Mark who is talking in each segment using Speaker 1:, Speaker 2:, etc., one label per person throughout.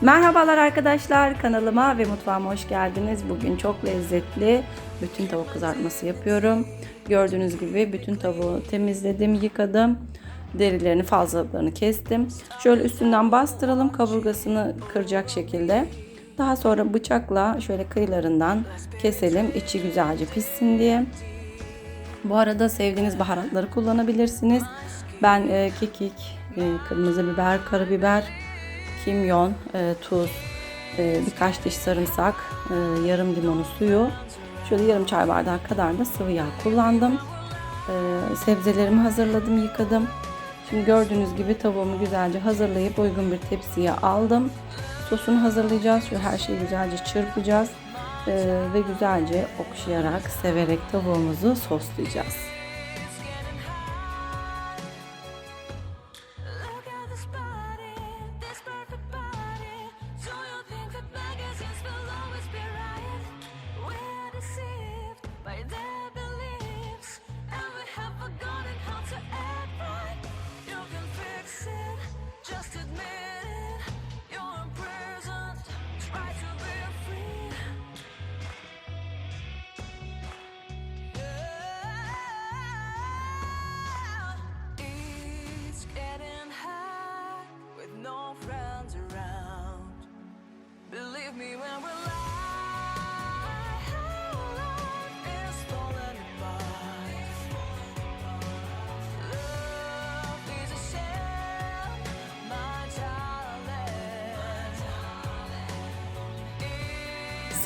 Speaker 1: Merhabalar arkadaşlar kanalıma ve mutfağıma hoş geldiniz. Bugün çok lezzetli bütün tavuk kızartması yapıyorum. Gördüğünüz gibi bütün tavuğu temizledim, yıkadım. Derilerini fazlalarını kestim. Şöyle üstünden bastıralım kaburgasını kıracak şekilde. Daha sonra bıçakla şöyle kıyılarından keselim içi güzelce pişsin diye. Bu arada sevdiğiniz baharatları kullanabilirsiniz. Ben e, kekik, e, kırmızı biber, karabiber, kimyon, e, tuz, e, birkaç diş sarımsak, e, yarım limonu suyu, şöyle yarım çay bardağı kadar da sıvı yağ kullandım. E, sebzelerimi hazırladım, yıkadım. Şimdi gördüğünüz gibi tavuğumu güzelce hazırlayıp uygun bir tepsiye aldım. Sosunu hazırlayacağız. Şu her şeyi güzelce çırpacağız. E, ve güzelce okşayarak, severek tavuğumuzu soslayacağız.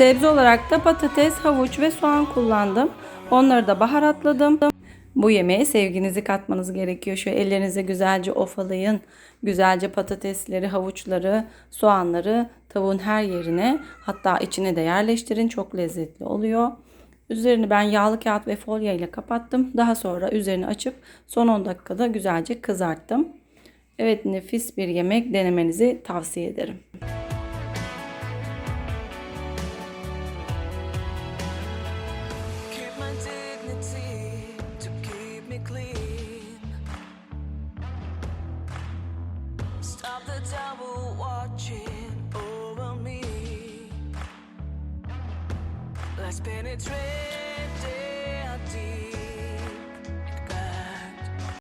Speaker 1: Sebze olarak da patates, havuç ve soğan kullandım. Onları da baharatladım. Bu yemeğe sevginizi katmanız gerekiyor. Şöyle ellerinize güzelce ofalayın. Güzelce patatesleri, havuçları, soğanları tavuğun her yerine hatta içine de yerleştirin. Çok lezzetli oluyor. Üzerini ben yağlı kağıt ve folyo ile kapattım. Daha sonra üzerini açıp son 10 dakikada güzelce kızarttım. Evet nefis bir yemek denemenizi tavsiye ederim.
Speaker 2: Devil watching must penetrate.